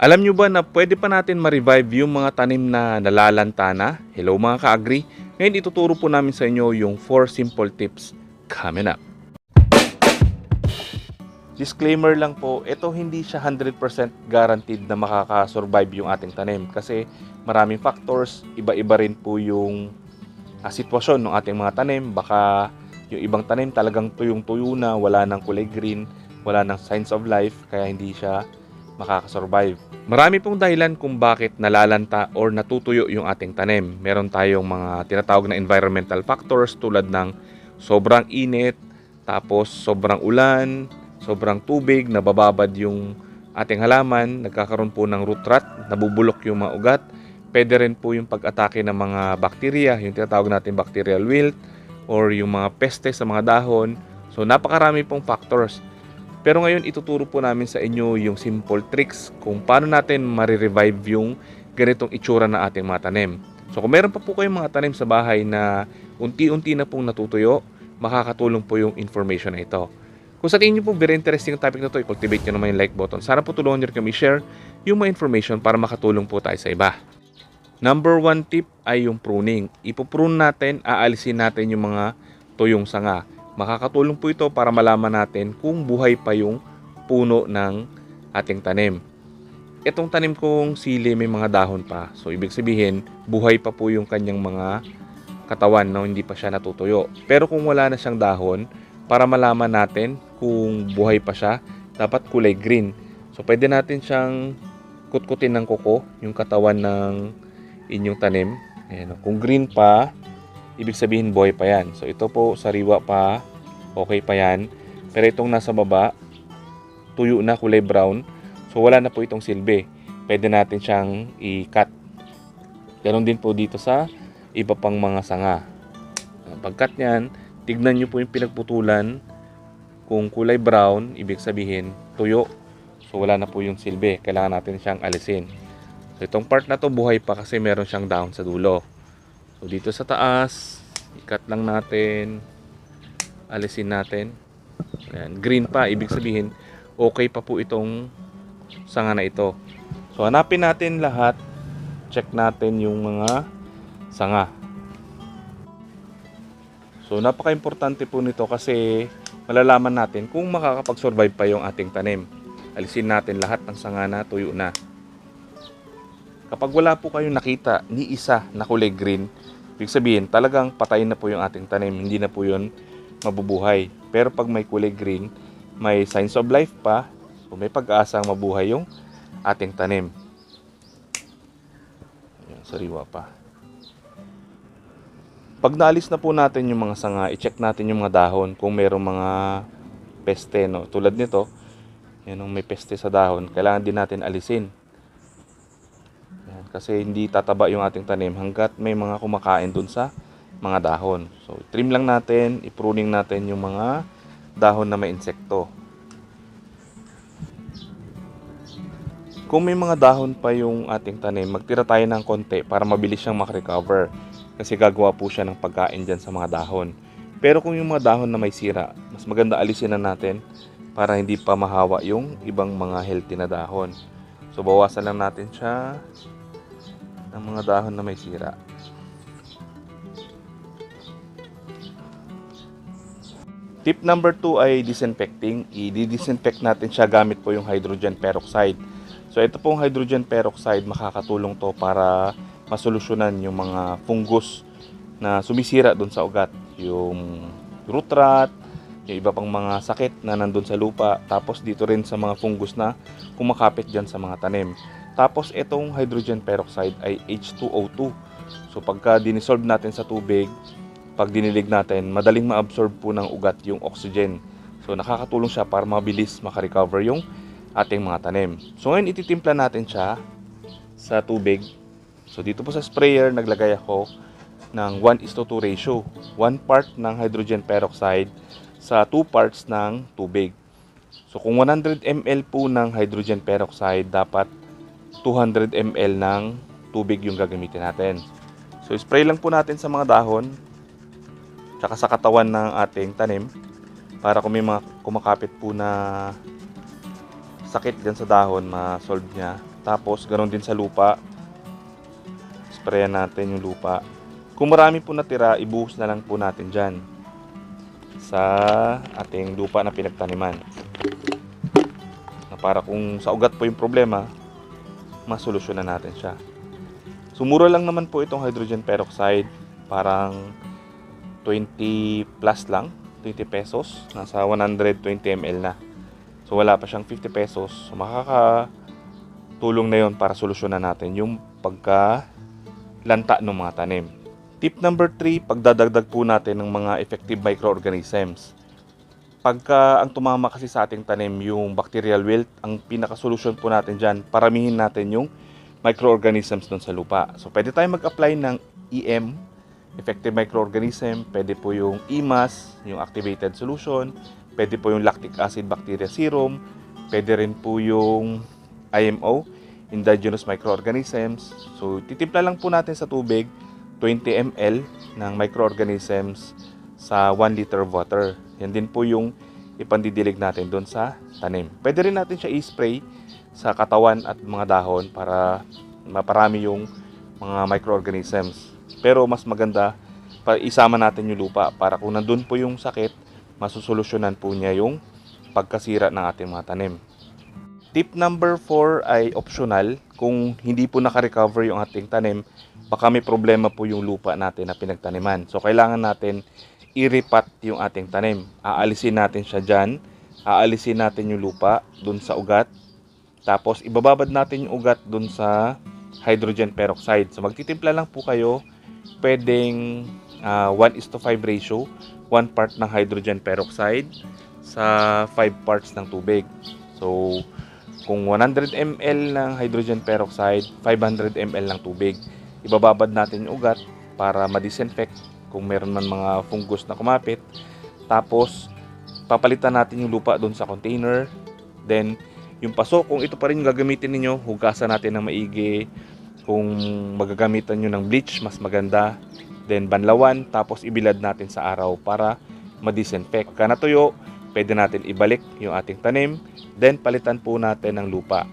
Alam nyo ba na pwede pa natin ma-revive yung mga tanim na nalalanta na? Hello mga ka-agri. Ngayon ituturo po namin sa inyo yung 4 simple tips coming up. Disclaimer lang po, ito hindi siya 100% guaranteed na makakasurvive yung ating tanim kasi maraming factors, iba-iba rin po yung ah, sitwasyon ng ating mga tanim. Baka yung ibang tanim talagang tuyong-tuyo na, wala nang kulay green, wala nang signs of life, kaya hindi siya makakasurvive. Marami pong dahilan kung bakit nalalanta or natutuyo yung ating tanim. Meron tayong mga tinatawag na environmental factors tulad ng sobrang init, tapos sobrang ulan, sobrang tubig, nabababad yung ating halaman, nagkakaroon po ng root rot, nabubulok yung mga ugat. Pwede rin po yung pag-atake ng mga bakterya, yung tinatawag natin bacterial wilt, or yung mga peste sa mga dahon. So napakarami pong factors. Pero ngayon ituturo po namin sa inyo yung simple tricks kung paano natin marirevive yung ganitong itsura na ating mga tanim. So kung meron pa po kayong mga tanim sa bahay na unti-unti na pong natutuyo, makakatulong po yung information na ito. Kung sa tingin nyo po very interesting ang topic na to, i-cultivate nyo naman yung like button. Sana po tulungan nyo kami share yung mga information para makatulong po tayo sa iba. Number one tip ay yung pruning. Ipoprune natin, aalisin natin yung mga tuyong sanga. Makakatulong po ito para malaman natin kung buhay pa yung puno ng ating tanim. Itong tanim kong sili may mga dahon pa. So ibig sabihin, buhay pa po yung kanyang mga katawan no hindi pa siya natutuyo. Pero kung wala na siyang dahon, para malaman natin kung buhay pa siya, dapat kulay green. So pwede natin siyang kutkutin ng kuko, yung katawan ng inyong tanim. Ayan, kung green pa, ibig sabihin buhay pa yan. So ito po, sariwa pa, okay pa yan. Pero itong nasa baba, tuyo na kulay brown. So wala na po itong silbi. Pwede natin siyang i-cut. Ganon din po dito sa iba pang mga sanga. Pagkat niyan, tignan nyo po yung pinagputulan. Kung kulay brown, ibig sabihin tuyo. So wala na po yung silbi. Kailangan natin siyang alisin. So itong part na to buhay pa kasi meron siyang dahon sa dulo. So dito sa taas, ikat lang natin. Alisin natin. Ayan, green pa, ibig sabihin okay pa po itong sanga na ito. So hanapin natin lahat. Check natin yung mga sanga. So napaka-importante po nito kasi malalaman natin kung makakapag-survive pa yung ating tanim. Alisin natin lahat ng sanga na tuyo na. Kapag wala po kayong nakita ni isa na kulay green, ibig sabihin talagang patay na po yung ating tanim, hindi na po yun mabubuhay. Pero pag may kulay green, may signs of life pa, so may pag-aasang mabuhay yung ating tanim. Ayan, sariwa pa. Pag naalis na po natin yung mga sanga, i-check natin yung mga dahon kung mayroong mga peste. No? Tulad nito, yan, may peste sa dahon, kailangan din natin alisin. Kasi hindi tataba yung ating tanim hanggat may mga kumakain dun sa mga dahon. So, trim lang natin, ipruning natin yung mga dahon na may insekto. Kung may mga dahon pa yung ating tanim, magtira tayo ng konti para mabilis siyang makarecover. Kasi gagawa po siya ng pagkain dyan sa mga dahon. Pero kung yung mga dahon na may sira, mas maganda alisin na natin para hindi pa mahawa yung ibang mga healthy na dahon. So bawasan lang natin siya ng mga dahon na may sira. Tip number 2 ay disinfecting. I-disinfect natin siya gamit po yung hydrogen peroxide. So ito pong hydrogen peroxide makakatulong to para masolusyonan yung mga fungus na sumisira doon sa ugat. Yung root rot, yung iba pang mga sakit na nandun sa lupa. Tapos dito rin sa mga fungus na kumakapit dyan sa mga tanim. Tapos itong hydrogen peroxide ay H2O2. So pagka dinisolve natin sa tubig, pag dinilig natin, madaling ma-absorb po ng ugat yung oxygen. So nakakatulong siya para mabilis makarecover yung ating mga tanim. So ngayon ititimpla natin siya sa tubig. So dito po sa sprayer, naglagay ako ng 1 is to 2 ratio. 1 part ng hydrogen peroxide sa 2 parts ng tubig. So kung 100 ml po ng hydrogen peroxide, dapat 200 ml ng tubig yung gagamitin natin. So spray lang po natin sa mga dahon tsaka sa katawan ng ating tanim para kung may mga kumakapit po na sakit dyan sa dahon, ma-solve niya Tapos, ganoon din sa lupa. Sprayan natin yung lupa. Kung marami po natira, ibuhos na lang po natin dyan sa ating lupa na pinagtaniman. Na para kung sa ugat po yung problema, masolusyonan natin siya. Sumura lang naman po itong hydrogen peroxide. Parang 20 plus lang. 20 pesos. Nasa 120 ml na. So wala pa siyang 50 pesos. So makakatulong na yon para solusyonan natin yung pagka lanta ng mga tanim. Tip number 3, pagdadagdag po natin ng mga effective microorganisms. Pagka ang tumama kasi sa ating tanim yung bacterial wilt, ang pinaka-solution po natin dyan, paramihin natin yung microorganisms doon sa lupa. So pwede tayong mag-apply ng EM, effective microorganism, pwede po yung EMAS, yung activated solution, pwede po yung lactic acid bacteria serum, pwede rin po yung IMO, indigenous microorganisms. So titimpla lang po natin sa tubig 20 ml ng microorganisms sa 1 liter water. Yan din po yung ipandidilig natin doon sa tanim. Pwede rin natin siya i-spray sa katawan at mga dahon para maparami yung mga microorganisms. Pero mas maganda pa isama natin yung lupa para kung nandun po yung sakit, masusolusyonan po niya yung pagkasira ng ating mga tanim. Tip number 4 ay optional. Kung hindi po nakarecover yung ating tanim, baka may problema po yung lupa natin na pinagtaniman. So, kailangan natin i-repat yung ating tanim. Aalisin natin siya dyan. Aalisin natin yung lupa dun sa ugat. Tapos, ibababad natin yung ugat dun sa hydrogen peroxide. So, magtitimpla lang po kayo. Pwedeng ah, 1 is to 5 ratio. 1 part ng hydrogen peroxide sa 5 parts ng tubig. So, kung 100 ml ng hydrogen peroxide, 500 ml ng tubig. Ibababad natin yung ugat para ma-disinfect kung meron man mga fungus na kumapit. Tapos, papalitan natin yung lupa doon sa container. Then, yung paso, kung ito pa rin yung gagamitin ninyo, hugasan natin ng maigi. Kung magagamitan nyo ng bleach, mas maganda. Then, banlawan, tapos ibilad natin sa araw para ma-disinfect. Ka natuyo, pwede natin ibalik yung ating tanim. Then, palitan po natin ng lupa.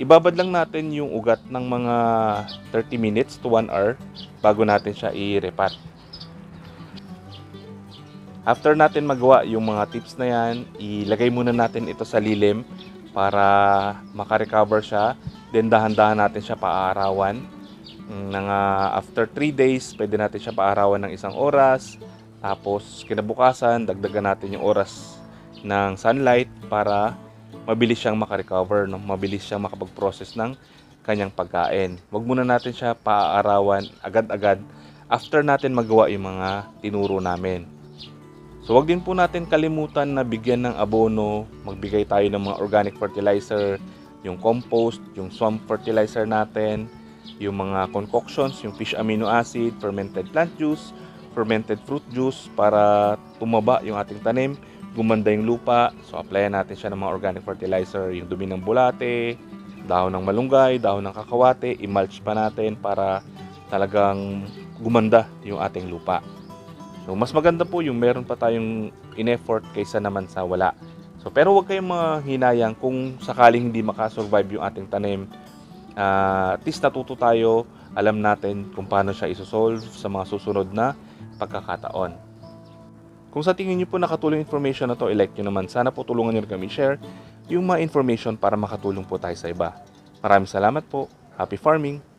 Ibabad lang natin yung ugat ng mga 30 minutes to 1 hour bago natin siya i-repat. After natin magawa yung mga tips na yan, ilagay muna natin ito sa lilim para makarecover siya. Then dahan-dahan natin siya paarawan. Nang ah, after 3 days, pwede natin siya paarawan ng isang oras. Tapos kinabukasan, dagdagan natin yung oras ng sunlight para mabilis siyang makarecover, no? mabilis siyang makapag-process ng kanyang pagkain. Huwag muna natin siya paaarawan agad-agad after natin magawa yung mga tinuro namin. So wag din po natin kalimutan na bigyan ng abono, magbigay tayo ng mga organic fertilizer, yung compost, yung swamp fertilizer natin, yung mga concoctions, yung fish amino acid, fermented plant juice, fermented fruit juice para tumaba yung ating tanim, gumanda yung lupa. So applyan natin siya ng mga organic fertilizer, yung dumi ng bulate, dahon ng malunggay, dahon ng kakawate, i-mulch pa natin para talagang gumanda yung ating lupa. So mas maganda po yung meron pa tayong in-effort kaysa naman sa wala. So pero huwag kayong mahinayang kung sakaling hindi makasurvive yung ating tanim. Ah, at least natuto tayo, alam natin kung paano siya isosolve sa mga susunod na pagkakataon. Kung sa tingin niyo po nakatulong information na to, i-like nyo naman. Sana po tulungan nyo kami share yung mga information para makatulong po tayo sa iba. Maraming salamat po. Happy farming!